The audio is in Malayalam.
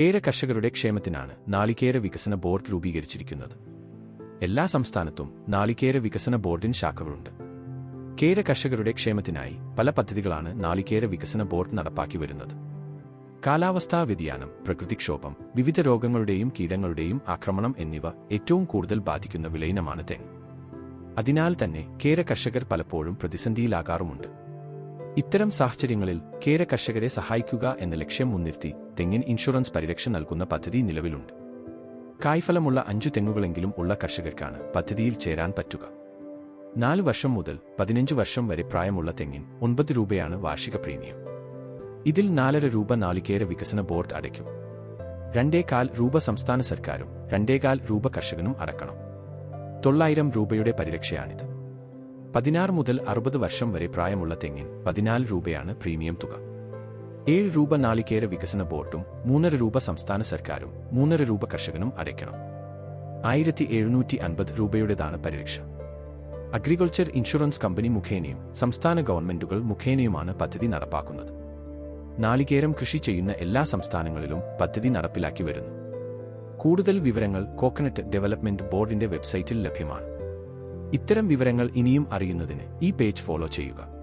കേര കർഷകരുടെ ക്ഷേമത്തിനാണ് നാളികേര വികസന ബോർഡ് രൂപീകരിച്ചിരിക്കുന്നത്. എല്ലാ സംസ്ഥാനത്തും നാളികേര വികസന ബോർഡിന് ശാഖകളുണ്ട്. കേര കർഷകരുടെ ക്ഷേമത്തിനായി പല പദ്ധതികളാണ് നാളികേര വികസന ബോർഡ് നടപ്പാക്കി വരുന്നത്. കാലാവസ്ഥാ വ്യതിയാനം പ്രകൃതിക്ഷോഭം വിവിധ രോഗങ്ങളുടെയും കീടങ്ങളുടെയും ആക്രമണം എന്നിവ ഏറ്റവും കൂടുതൽ ബാധിക്കുന്ന വിളയിനമാണ് തെങ്ങ്. അതിനാൽ തന്നെ കേര കർഷകർ പലപ്പോഴും പ്രതിസന്ധിയിലാകാറുമുണ്ട്. ഇത്തരം സാഹചര്യങ്ങളിൽ കേര കർഷകരെ സഹായിക്കുക എന്ന ലക്ഷ്യം മുൻനിർത്തി തെങ്ങിൻ ഇൻഷുറൻസ് പരിരക്ഷ നൽകുന്ന പദ്ധതി നിലവിലുണ്ട്. കായ്ഫലമുള്ള അഞ്ചു തെങ്ങുകളെങ്കിലും ഉള്ള കർഷകർക്കാണ് പദ്ധതിയിൽ ചേരാൻ പറ്റുക. നാല് വർഷം മുതൽ പതിനഞ്ച് വർഷം വരെ പ്രായമുള്ള തെങ്ങിൻ ഒൻപത് രൂപയാണ് വാർഷിക പ്രീമിയം. ഇതിൽ നാലര രൂപ നാളികേര വികസന ബോർഡ് അടയ്ക്കും. രണ്ടേകാൽ രൂപ സംസ്ഥാന സർക്കാരും രണ്ടേകാൽ രൂപ കർഷകനും അടക്കണം. തൊള്ളായിരം രൂപയുടെ പരിരക്ഷയാണിത്. പതിനാറ് മുതൽ അറുപത് വർഷം വരെ പ്രായമുള്ള തെങ്ങിൻ പതിനാല് രൂപയാണ് പ്രീമിയം തുക. ഏഴ് രൂപ നാളികേര വികസന ബോർഡും മൂന്നര രൂപ സംസ്ഥാന സർക്കാരും മൂന്നര രൂപ കർഷകനും അടയ്ക്കണം. ആയിരത്തി എഴുന്നൂറ്റി അൻപത് രൂപയുടേതാണ് പരിരക്ഷ. അഗ്രികൾച്ചർ ഇൻഷുറൻസ് കമ്പനി മുഖേനയും സംസ്ഥാന ഗവൺമെന്റുകൾ മുഖേനയുമാണ് പദ്ധതി നടപ്പാക്കുന്നത്. നാളികേരം കൃഷി ചെയ്യുന്ന എല്ലാ സംസ്ഥാനങ്ങളിലും പദ്ധതി നടപ്പിലാക്കി വരുന്നു. കൂടുതൽ വിവരങ്ങൾ കോക്കനട്ട് ഡെവലപ്മെന്റ് ബോർഡിന്റെ വെബ്സൈറ്റിൽ ലഭ്യമാണ്. ഇത്തരം വിവരങ്ങൾ ഇനിയും അറിയുന്നതിന് ഈ പേജ് ഫോളോ ചെയ്യുക